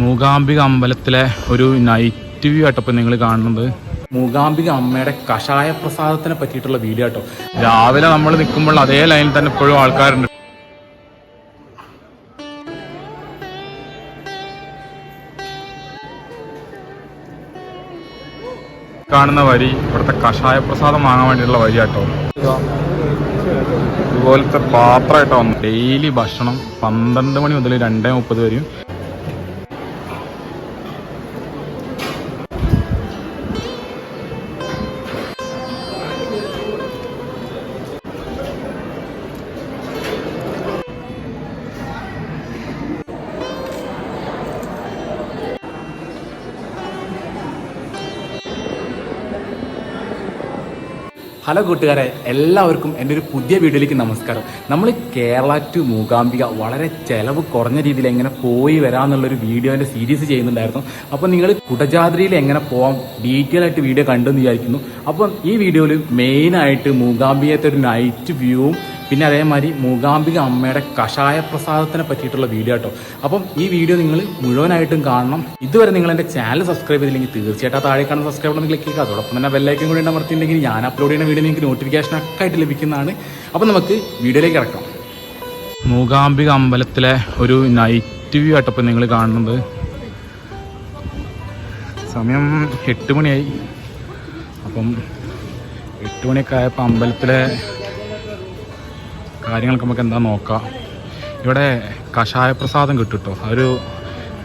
മൂകാംബിക അമ്പലത്തിലെ ഒരു night view ആട്ടപ്പം നിങ്ങൾ കാണുന്നത്. മൂകാംബിക അമ്മയുടെ കഷായ പ്രസാദത്തിനെ പറ്റിയിട്ടുള്ള വീഡിയോ ആട്ടോ. രാവിലെ നമ്മൾ നിൽക്കുമ്പോൾ അതേ ലൈനിൽ തന്നെ ഇപ്പോഴും ആൾക്കാരുണ്ട്. കാണുന്ന വരി ഇവിടുത്തെ കഷായ പ്രസാദം വാങ്ങാൻ വേണ്ടിയിട്ടുള്ള വരി ആട്ടോ. ഇതുപോലത്തെ പാത്രമായിട്ടോ ഡെയിലി ഭക്ഷണം പന്ത്രണ്ട് മണി മുതൽ രണ്ടേ മുപ്പത് വരെയും ഹലോ കൂട്ടുകാരെ എല്ലാവർക്കും എന്റെ ഒരു പുതിയ വീഡിയോയിലേക്ക് നമസ്കാരം. നമ്മൾ കേരള ടു മൂകാംബിക വളരെ ചിലവ് കുറഞ്ഞ രീതിയിൽ എങ്ങനെ പോയി വരാമെന്നുള്ളൊരു വീഡിയോന്റെ സീരീസ് ചെയ്യുന്നുണ്ടായിരുന്നു. അപ്പോൾ നിങ്ങൾ കുടജാദ്രിയിൽ എങ്ങനെ പോകാം ഡീറ്റെയിൽ ആയിട്ട് വീഡിയോ കണ്ടെന്ന് വിചാരിക്കുന്നു. അപ്പം ഈ വീഡിയോയിൽ മെയിനായിട്ട് മൂകാംബികത്തെ ഒരു നൈറ്റ് വ്യൂവും പിന്നെ അതേമാതിരി മൂകാംബിക അമ്മയുടെ കഷായ പ്രസാദത്തിനെ പറ്റിയിട്ടുള്ള വീഡിയോ കേട്ടോ അപ്പം ഈ വീഡിയോ നിങ്ങൾ മുഴുവനായിട്ടും കാണണം. ഇതുവരെ നിങ്ങൾ എന്റെ ചാനൽ സബ്സ്ക്രൈബ് ചെയ്തില്ലെങ്കിൽ തീർച്ചയായിട്ടും താഴെ കാണുന്ന സബ്സ്ക്രൈബ് ബട്ടൺ ക്ലിക്ക് ചെയ്യുക. അതോടൊപ്പം തന്നെ ബെല്ലൈക്കൻ കൂടി അമർത്തിയിട്ടുണ്ടെങ്കിൽ ഞാൻ അപ്ലോഡ് ചെയ്യുന്ന വീഡിയോ നിങ്ങൾക്ക് നോട്ടിഫിക്കേഷൻ ഒക്കെ ആയിട്ട് ലഭിക്കുന്നതാണ്. അപ്പം നമുക്ക് വീഡിയോയിലേക്ക് കിടക്കാം. മൂകാംബിക അമ്പലത്തിലെ ഒരു നൈറ്റ് വ്യൂ ആട്ടപ്പം നിങ്ങൾ കാണുന്നത്. സമയം എട്ട് മണിയായി. അപ്പം എട്ട് മണിയൊക്കെ ആയപ്പോൾ അമ്പലത്തിലെ കാര്യങ്ങളൊക്കെ നമുക്ക് എന്താ നോക്കാം. ഇവിടെ കഷായ പ്രസാദം കിട്ടും കേട്ടോ അതൊരു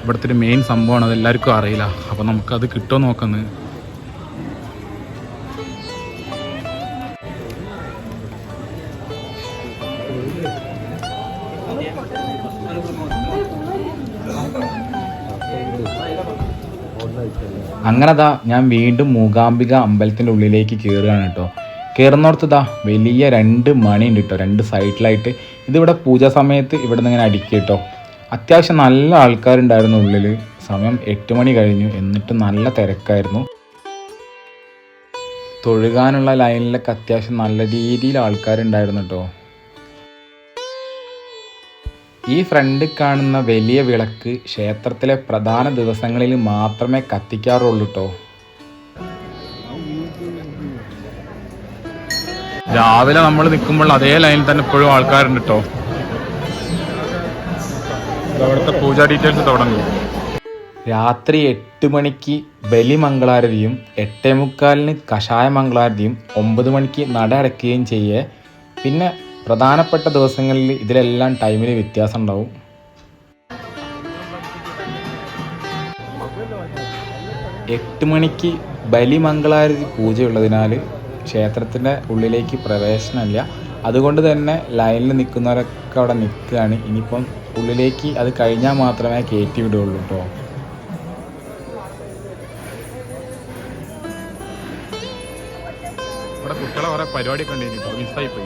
ഇവിടുത്തെ ഒരു മെയിൻ സംഭവമാണ്. അത് എല്ലാവർക്കും അറിയില്ല. അപ്പം നമുക്കത് കിട്ടുമോ നോക്കുന്നത് അങ്ങനെതാ ഞാൻ വീണ്ടും മൂകാംബിക അമ്പലത്തിന്റെ ഉള്ളിലേക്ക് കയറുകയാണ് കേട്ടോ. കയറുന്നിടത്ത് ഇതാ വലിയ രണ്ട് മണിയുണ്ട് കേട്ടോ രണ്ട് സൈഡിലായിട്ട്. ഇതിവിടെ പൂജ സമയത്ത് ഇവിടെ നിന്ന് ഇങ്ങനെ അടിക്കുക കേട്ടോ അത്യാവശ്യം നല്ല ആൾക്കാരുണ്ടായിരുന്നു ഉള്ളിൽ സമയം എട്ട് മണി കഴിഞ്ഞു. എന്നിട്ട് നല്ല തിരക്കായിരുന്നു. തൊഴുകാനുള്ള ലൈനിലൊക്കെ അത്യാവശ്യം നല്ല രീതിയിൽ ആൾക്കാരുണ്ടായിരുന്നു കേട്ടോ ഈ ഫ്രണ്ട് കാണുന്ന വലിയ വിളക്ക് ക്ഷേത്രത്തിലെ പ്രധാന ദിവസങ്ങളിൽ മാത്രമേ കത്തിക്കാറുള്ളൂ കേട്ടോ രാവിലെ നമ്മൾ നിൽക്കുമ്പോൾ അതേ ലൈനിൽ തന്നെ ഇപ്പോഴും ആൾക്കാരുണ്ട് കേട്ടോ അവിടുത്തെ പൂജ ഡീറ്റെയിൽസ് തുടങ്ങും. രാത്രി എട്ട് മണിക്ക് ബലി ബലിമംഗളാരതിയും എട്ടേ മുക്കാലിന് കഷായ മംഗളാരതിയും ഒമ്പത് മണിക്ക് നട അടയ്ക്കുകയും ചെയ്യേ. പിന്നെ പ്രധാനപ്പെട്ട ദിവസങ്ങളിൽ ഇതിലെല്ലാം ടൈമിൽ വ്യത്യാസം ഉണ്ടാവും. എട്ട് മണിക്ക് ബലി ബലിമംഗളാരതി പൂജയുള്ളതിനാൽ ക്ഷേത്രത്തിന്റെ ഉള്ളിലേക്ക് പ്രവേശനമില്ല. അതുകൊണ്ട് തന്നെ ലൈനിൽ നിൽക്കുന്നവരൊക്കെ അവിടെ നിൽക്കുകയാണ്. ഇനിയിപ്പം ഉള്ളിലേക്ക് അത് കഴിഞ്ഞാൽ മാത്രമേ കയറ്റി വിടുകയുള്ളൂ കേട്ടോ. ഇവിടെ പരിപാടി പോയി.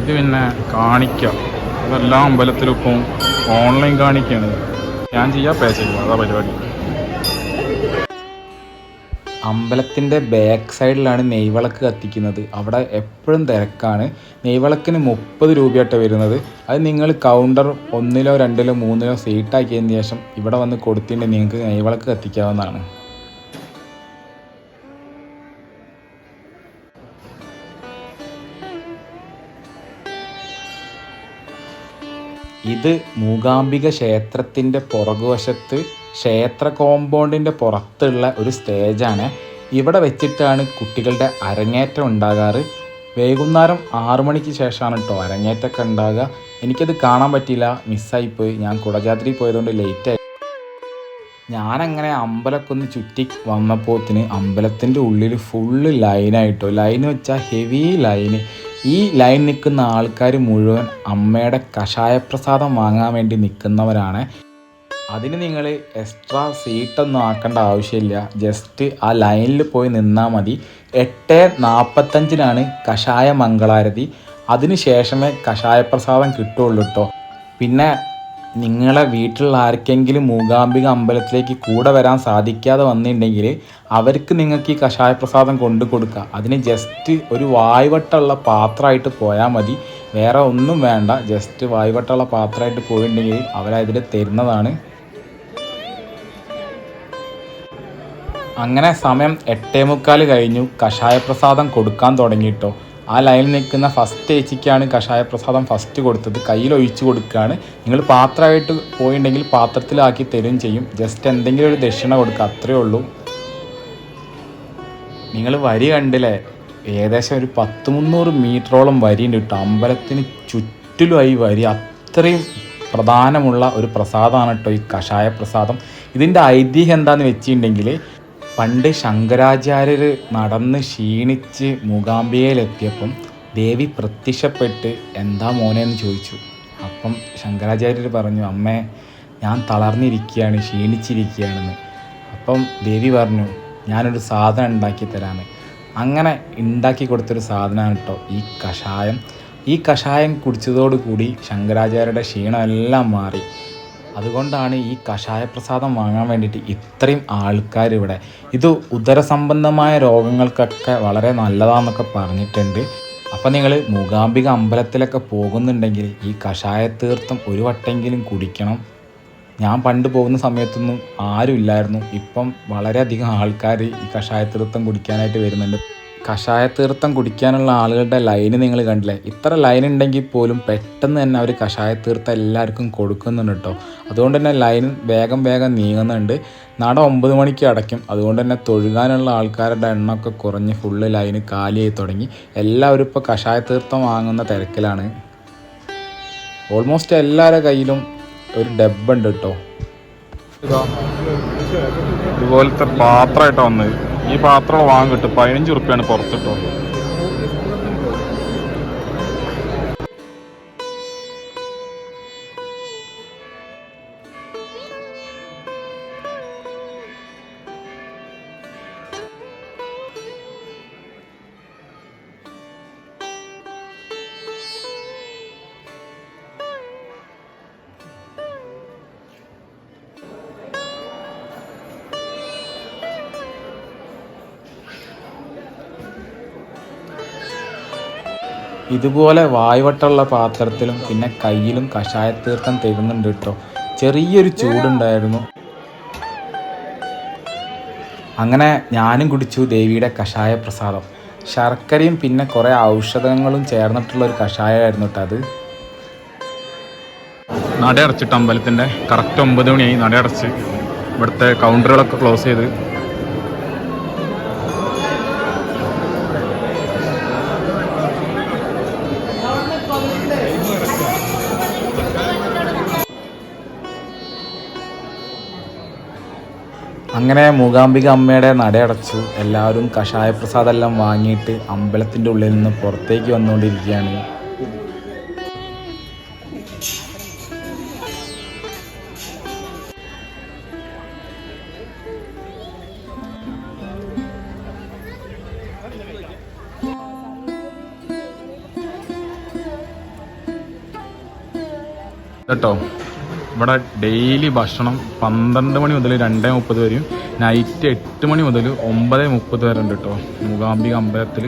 ഇത് പിന്നെ കാണിക്കാം. അതെല്ലാം അമ്പലത്തിലും ഇപ്പം ഓൺലൈൻ കാണിക്കുകയാണ് ഞാൻ ചെയ്യാം പേ അതാ പരിപാടി. അമ്പലത്തിന്റെ ബാക്ക് സൈഡിലാണ് നെയ്വിളക്ക് കത്തിക്കുന്നത്. അവിടെ എപ്പോഴും തിരക്കാണ്. നെയ്വിളക്കിന് മുപ്പത് രൂപയായിട്ട് വരുന്നത്. അത് നിങ്ങൾ കൗണ്ടർ ഒന്നിലോ രണ്ടിലോ മൂന്നിലോ സീറ്റാക്കിയതിന് ശേഷം ഇവിടെ വന്ന് കൊടുത്തിട്ടുണ്ടെങ്കിൽ നിങ്ങൾക്ക് നെയ്വിളക്ക് കത്തിക്കാവുന്നതാണ്. ഇത് മൂകാംബിക ക്ഷേത്രത്തിന്റെ പുറകുവശത്ത് ക്ഷേത്ര കോമ്പൗണ്ടിന്റെ പുറത്തുള്ള ഒരു സ്റ്റേജാണ്. ഇവിടെ വെച്ചിട്ടാണ് കുട്ടികളുടെ അരങ്ങേറ്റം ഉണ്ടാകാറ്. വൈകുന്നേരം ആറു മണിക്ക് ശേഷമാണ് കേട്ടോ അരങ്ങേറ്റമൊക്കെ ഉണ്ടാകുക. എനിക്കത് കാണാൻ പറ്റിയില്ല. മിസ്സായിപ്പോയി ഞാൻ കുടജാത്രി പോയതുകൊണ്ട് ലേറ്റായി ഞാനങ്ങനെ അമ്പലമൊക്കെ ഒന്ന് ചുറ്റി വന്നപ്പോത്തിന് അമ്പലത്തിന്റെ ഉള്ളിൽ ഫുള്ള് ലൈനായിട്ടോ ലൈൻ വെച്ചാൽ ഹെവി ലൈന് ഈ ലൈൻ നിൽക്കുന്ന ആൾക്കാർ മുഴുവൻ അമ്മയുടെ കഷായപ്രസാദം വാങ്ങാൻ വേണ്ടി നിൽക്കുന്നവരാണ്. അതിന് നിങ്ങൾ എക്സ്ട്രാ സീറ്റൊന്നും ആക്കേണ്ട ആവശ്യമില്ല. ജസ്റ്റ് ആ ലൈനിൽ പോയി നിന്നാൽ മതി. എട്ട് നാൽപ്പത്തഞ്ചിനാണ് കഷായ മംഗളാരതി. അതിന് ശേഷമേ കഷായപ്രസാദം കിട്ടുള്ളൂ കേട്ടോ പിന്നെ നിങ്ങളെ വീട്ടിലുള്ള ആർക്കെങ്കിലും മൂകാംബിക അമ്പലത്തിലേക്ക് കൂടെ വരാൻ സാധിക്കാതെ വന്നിട്ടുണ്ടെങ്കിൽ അവർക്ക് നിങ്ങൾക്ക് ഈ കഷായപ്രസാദം കൊണ്ടു കൊടുക്കുക അതിന് ജസ്റ്റ് ഒരു വായ്വട്ടമുള്ള പാത്രമായിട്ട് പോയാൽ മതി. വേറെ ഒന്നും വേണ്ട. ജസ്റ്റ് വായ്വട്ടമുള്ള പാത്രമായിട്ട് പോയിട്ടുണ്ടെങ്കിൽ അവരതിൽ തരുന്നതാണ് അങ്ങനെ സമയം എട്ടേ മുക്കാൽ കഴിഞ്ഞു. കഷായപ്രസാദം കൊടുക്കാൻ തുടങ്ങിയിട്ടോ. ആ ലൈനിൽ നിൽക്കുന്ന ഫസ്റ്റ് ഏച്ചിക്കാണ് കഷായപ്രസാദം ഫസ്റ്റ് കൊടുത്തത്. കയ്യിൽ ഒഴിച്ചു കൊടുക്കുകയാണ്. നിങ്ങൾ പാത്രമായിട്ട് പോയിട്ടുണ്ടെങ്കിൽ പാത്രത്തിലാക്കി തരും ചെയ്യും. ജസ്റ്റ് എന്തെങ്കിലും ഒരു ദക്ഷിണ കൊടുക്കുക. അത്രയേ ഉള്ളൂ. നിങ്ങൾ വരി കണ്ടില്ലേ? ഏകദേശം ഒരു പത്ത് മുന്നൂറ് മീറ്ററോളം വരിയുണ്ട് കേട്ടോ. അമ്പലത്തിന് ചുറ്റിലുമായി വരി. അത്രയും പ്രധാനമുള്ള ഒരു പ്രസാദമാണ് കേട്ടോ ഈ കഷായ പ്രസാദം ഇതിന്റെ ഐതിഹ്യം എന്താണെന്ന് വെച്ചിട്ടുണ്ടെങ്കിൽ പണ്ട് ശങ്കരാചാര്യർ നടന്ന് ക്ഷീണിച്ച് മൂകാംബികയിലെത്തിയപ്പം ദേവി പ്രത്യക്ഷപ്പെട്ട് എന്താ മോനെ? എന്ന് ചോദിച്ചു. അപ്പം ശങ്കരാചാര്യർ പറഞ്ഞു അമ്മേ ഞാൻ തളർന്നിരിക്കുകയാണ് ക്ഷീണിച്ചിരിക്കുകയാണെന്ന്. അപ്പം ദേവി പറഞ്ഞു ഞാനൊരു സാധനം ഉണ്ടാക്കി തരാമെന്ന് അങ്ങനെ ഉണ്ടാക്കി കൊടുത്തൊരു സാധനമാണ് കേട്ടോ ഈ കഷായം. ഈ കഷായം കുടിച്ചതോടുകൂടി ശങ്കരാചാര്യരുടെ ക്ഷീണമെല്ലാം മാറി. അതുകൊണ്ടാണ് ഈ കഷായ പ്രസാദം വാങ്ങാൻ വേണ്ടിയിട്ട് ഇത്രയും ആൾക്കാർ ഇവിടെ ഇത് ഉദരസംബന്ധമായ രോഗങ്ങൾക്കൊക്കെ വളരെ നല്ലതാണെന്നൊക്കെ പറഞ്ഞിട്ടുണ്ട്. അപ്പം നിങ്ങൾ മൂകാംബിക അമ്പലത്തിലൊക്കെ പോകുന്നുണ്ടെങ്കിൽ ഈ കഷായ തീർത്ഥം ഒരു വട്ടെങ്കിലും കുടിക്കണം. ഞാൻ പണ്ട് പോകുന്ന സമയത്തൊന്നും ആരും ഇല്ലായിരുന്നു ഇപ്പം വളരെയധികം ആൾക്കാർ ഈ കഷായ തീർത്ഥം കുടിക്കാനായിട്ട് വരുന്നുണ്ട്. കഷായ തീർത്ഥം കുടിക്കാനുള്ള ആളുകളുടെ ലൈന് നിങ്ങൾ കണ്ടില്ലേ? ഇത്ര ലൈൻ ഉണ്ടെങ്കിൽ പോലും പെട്ടെന്ന് തന്നെ അവർ കഷായ തീർത്ഥം എല്ലാവർക്കും കൊടുക്കുന്നുണ്ട് കേട്ടോ അതുകൊണ്ട് തന്നെ ലൈൻ വേഗം വേഗം നീങ്ങുന്നുണ്ട്. നട ഒമ്പത് മണിക്ക് അടയ്ക്കും. അതുകൊണ്ട് തന്നെ തൊഴുകാനുള്ള ആൾക്കാരുടെ എണ്ണമൊക്കെ കുറഞ്ഞ് ഫുള്ള് ലൈന് കാലിയായി തുടങ്ങി. എല്ലാവരും ഇപ്പോൾ കഷായ തീർത്ഥം വാങ്ങുന്ന തിരക്കിലാണ്. ഓൾമോസ്റ്റ് എല്ലാവരുടെ കയ്യിലും ഒരു ഡബ്ബുണ്ട് കേട്ടോ ഇതാ ഇതുപോലത്തെ പാത്രമായിട്ടാണ് വന്നത്. ഈ പാത്രം വാങ്ങിട്ട് പതിനഞ്ച് റുപ്യാണ് പുറത്തിട്ടോ ഇതുപോലെ വായ്വട്ടമുള്ള പാത്രത്തിലും പിന്നെ കയ്യിലും കഷായത്തീർത്ഥം തരുന്നുണ്ട് കേട്ടോ. ചെറിയൊരു ചൂടുണ്ടായിരുന്നു. അങ്ങനെ ഞാനും കുടിച്ചു ദേവിയുടെ കഷായ പ്രസാദം ശർക്കരയും പിന്നെ കുറേ ഔഷധങ്ങളും ചേർന്നിട്ടുള്ള ഒരു കഷായമായിരുന്നു കേട്ടോ അത്. നടയടച്ചിട്ട് അമ്പലത്തിന്റെ കറക്റ്റ് ഒമ്പത് മണിയായി നടയടച്ച് ഇവിടുത്തെ കൗണ്ടറുകളൊക്കെ ക്ലോസ് ചെയ്ത് അങ്ങനെ മൂകാംബിക അമ്മയുടെ നടയടച്ചു എല്ലാവരും കഷായ പ്രസാദെല്ലാം വാങ്ങിയിട്ട് അമ്പലത്തിന്റെ ഉള്ളിൽ നിന്ന് പുറത്തേക്ക് വന്നുകൊണ്ടിരിക്കുകയാണ്. കേട്ടോ? ഇവിടെ ഡെയിലി ഭക്ഷണം പന്ത്രണ്ട് മണി മുതൽ രണ്ടേ മുപ്പത് വരെയും നൈറ്റ് എട്ട് മണി മുതൽ ഒമ്പത് മുപ്പത് വരെ ഉണ്ട് കേട്ടോ മൂകാംബിക അമ്പലത്തിൽ.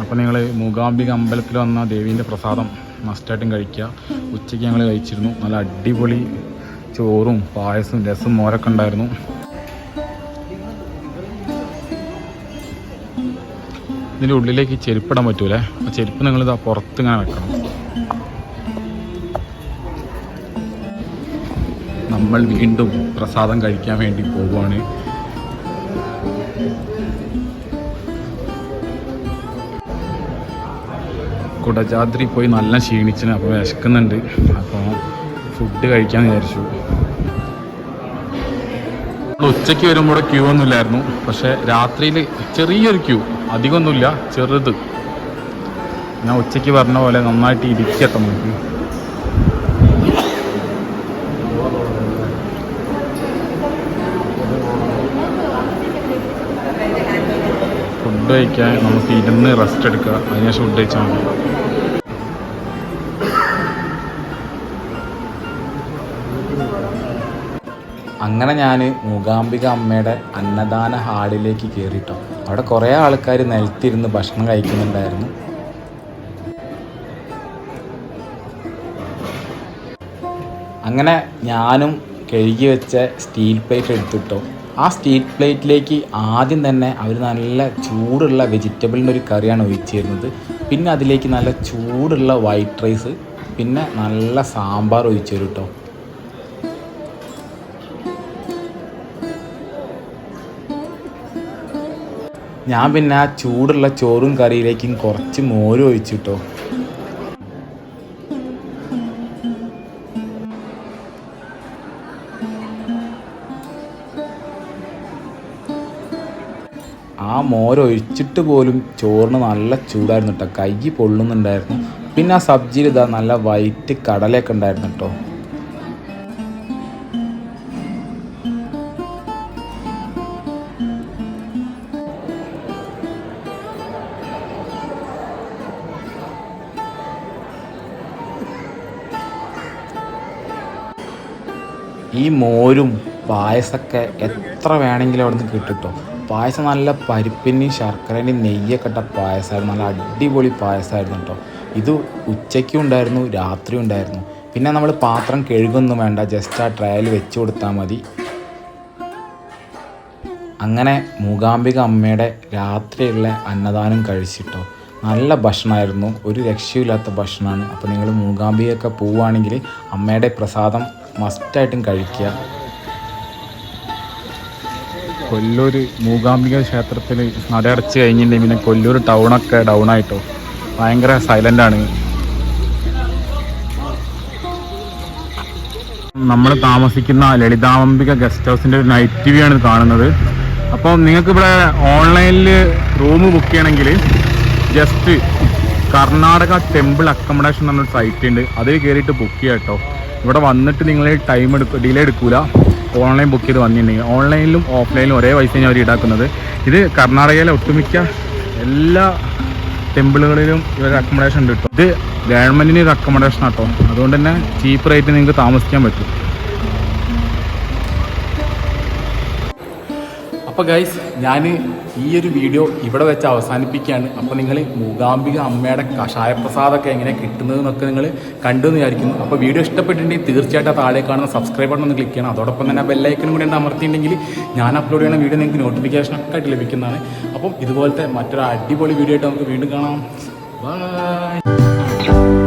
അപ്പോൾ നിങ്ങൾ മൂകാംബിക അമ്പലത്തിൽ വന്ന ദേവീന്റെ പ്രസാദം മസ്റ്റായിട്ടും കഴിക്കുക. ഉച്ചയ്ക്ക് ഞങ്ങൾ കഴിച്ചിരുന്നു. നല്ല അടിപൊളി ചോറും പായസവും രസം മോരൊക്കെ ഉണ്ടായിരുന്നു. ഇതിന്റെ ഉള്ളിലേക്ക് ചെരുപ്പിടാൻ പറ്റൂലേ? ആ ചെരുപ്പ് നിങ്ങളിതാ പുറത്ത് ഇങ്ങനെ വെക്കണം. നമ്മൾ വീണ്ടും പ്രസാദം കഴിക്കാൻ വേണ്ടി പോവുകയാണ്. കുടജാദ്രി പോയി നല്ല ക്ഷീണിച്ചിന് അപ്പോൾ വിശക്കുന്നുണ്ട്. അപ്പോൾ ഫുഡ് കഴിക്കാൻ വിചാരിച്ചു. ഉച്ചയ്ക്ക് വരുമ്പോൾ ക്യൂ ഒന്നുമില്ലായിരുന്നു. പക്ഷേ രാത്രിയിൽ ചെറിയൊരു ക്യൂ അധികമൊന്നുമില്ല. ചെറുത്. ഞാൻ ഉച്ചയ്ക്ക് പറഞ്ഞ പോലെ നന്നായിട്ട് ഇരിക്കട്ടെ നമുക്ക്. ഫുഡ് കഴിക്കാൻ നമുക്ക് ഇരുന്ന് റെസ്റ്റ് എടുക്കുക. അതിനുശേഷം ഫുഡ് കഴിച്ചാൽ മതി. അങ്ങനെ ഞാൻ മൂകാംബിക അമ്മയുടെ അന്നദാന ഹാളിലേക്ക് കയറിയിട്ടോ അവിടെ കുറേ ആൾക്കാർ നിലത്തിരുന്ന് ഭക്ഷണം കഴിക്കുന്നുണ്ടായിരുന്നു. അങ്ങനെ ഞാനും കഴുകി വെച്ച സ്റ്റീൽ പ്ലേറ്റ് എടുത്തിട്ടോ. ആ സ്റ്റീറ്റ് പ്ലേറ്റിലേക്ക് ആദ്യം തന്നെ അവർ നല്ല ചൂടുള്ള വെജിറ്റബിളിന്റെ ഒരു കറിയാണ് ഒഴിച്ചിരുന്നത്. പിന്നെ അതിലേക്ക് നല്ല ചൂടുള്ള വൈറ്റ് റൈസ് പിന്നെ നല്ല സാമ്പാർ ഒഴിച്ചു തരും കേട്ടോ ഞാൻ പിന്നെ ആ ചൂടുള്ള ചോറും കറിയിലേക്കും കുറച്ച് മോരും ഒഴിച്ചിട്ടോ. ആ മോരൊഴിച്ചിട്ട് പോലും ചോറിന് നല്ല ചൂടായിരുന്നു കേട്ടോ കൈ പൊള്ളുന്നുണ്ടായിരുന്നു. പിന്നെ ആ സബ്ജിയിൽ ഇതാ നല്ല വൈറ്റ് കടലയൊക്കെ ഉണ്ടായിരുന്നു കേട്ടോ ഈ മോരും പായസമൊക്കെ എത്ര വേണമെങ്കിലും അവിടെ നിന്ന് കിട്ടുട്ടോ പായസം നല്ല പരിപ്പിന്റെയും ശർക്കരേന്റെയും നെയ്യൊക്കെ ഇട്ട പായസമായിരുന്നു. നല്ല അടിപൊളി പായസമായിരുന്നു കേട്ടോ. ഇത് ഉച്ചയ്ക്കും ഉണ്ടായിരുന്നു രാത്രിയും ഉണ്ടായിരുന്നു. പിന്നെ നമ്മൾ പാത്രം കഴുകൊന്നും വേണ്ട ജസ്റ്റ് ആ ട്രയൽ വെച്ച് കൊടുത്താൽ മതി. അങ്ങനെ മൂകാംബിക അമ്മയുടെ രാത്രിയുള്ള അന്നദാനം കഴിച്ചിട്ടോ. നല്ല ഭക്ഷണമായിരുന്നു ഒരു രക്ഷയില്ലാത്ത ഭക്ഷണമാണ്. അപ്പോൾ നിങ്ങൾ മൂകാംബികയൊക്കെ പോവുകയാണെങ്കിൽ അമ്മയുടെ പ്രസാദം മസ്റ്റായിട്ടും കഴിക്കുക. കൊല്ലൂർ മൂകാംബിക ക്ഷേത്രത്തിൽ നടയടച്ച് കഴിഞ്ഞിട്ടുണ്ടെങ്കിൽ പിന്നെ കൊല്ലൂർ ടൗണൊക്കെ ഡൗൺ ആയിട്ടോ? ഭയങ്കര ആണ്. നമ്മൾ താമസിക്കുന്ന ലളിതാംബിക ഗസ്റ്റ് ഹൗസിന്റെ ഒരു നൈറ്റ് വ്യൂ ആണ് കാണുന്നത്. അപ്പം നിങ്ങൾക്ക് ഇവിടെ ഓൺലൈനിൽ റൂം ബുക്ക് ചെയ്യണമെങ്കിൽ ജസ്റ്റ് കർണാടക ടെമ്പിൾ അക്കോമഡേഷൻ എന്നൊരു സൈറ്റ് ഉണ്ട്. അതിൽ കയറിയിട്ട് ബുക്ക് ചെയ്യാം കേട്ടോ ഇവിടെ വന്നിട്ട് നിങ്ങൾ ടൈം എടുക്കും ഡിലേ എടുക്കൂല. ഓൺലൈൻ ബുക്ക് ചെയ്ത് വന്നിട്ടുണ്ടെങ്കിൽ ഓൺലൈനിലും ഓഫ്ലൈനിലും ഒരേ പൈസ അവർ ഈടാക്കുന്നത്. ഇത് കർണാടകയിലെ ഒട്ടുമിക്ക എല്ലാ ടെമ്പിളുകളിലും ഇവരുടെ അക്കോമഡേഷൻ ഉണ്ട് കേട്ടോ ഇത് ഗവൺമെന്റിന് ഒരു അക്കോമഡേഷൻ ആട്ടോ. അതുകൊണ്ട് തന്നെ ചീപ്പ് റേറ്റ് നിങ്ങൾക്ക് താമസിക്കാൻ പറ്റും. അപ്പോൾ ഗൈസ് ഞാൻ ഈ ഒരു വീഡിയോ ഇവിടെ വെച്ച് അവസാനിപ്പിക്കുകയാണ്. അപ്പോൾ നിങ്ങൾ മൂകാംബിക അമ്മയുടെ കഷായപ്രസാദമൊക്കെ എങ്ങനെ കിട്ടുന്നത് എന്നൊക്കെ നിങ്ങൾ കണ്ടു എന്ന് വിചാരിക്കുന്നു. അപ്പോൾ വീഡിയോ ഇഷ്ടപ്പെട്ടിട്ടുണ്ടെങ്കിൽ തീർച്ചയായിട്ടും താഴെ കാണുന്ന സബ്സ്ക്രൈബ് ബട്ടൺ ഒന്ന് ക്ലിക്ക് ചെയ്യണം. അതോടൊപ്പം തന്നെ ബെല്ലൈക്കനും കൂടി ഒന്ന് അമർത്തിയിട്ടുണ്ടെങ്കിൽ ഞാൻ അപ്ലോഡ് ചെയ്യുന്ന വീഡിയോ നിങ്ങൾക്ക് നോട്ടിഫിക്കേഷൻ ഒക്കെ ആയിട്ട് ലഭിക്കുന്നതാണ്. അപ്പം ഇതുപോലത്തെ മറ്റൊരു അടിപൊളി വീഡിയോ ആയിട്ട് നമുക്ക് വീണ്ടും കാണാം. ബൈ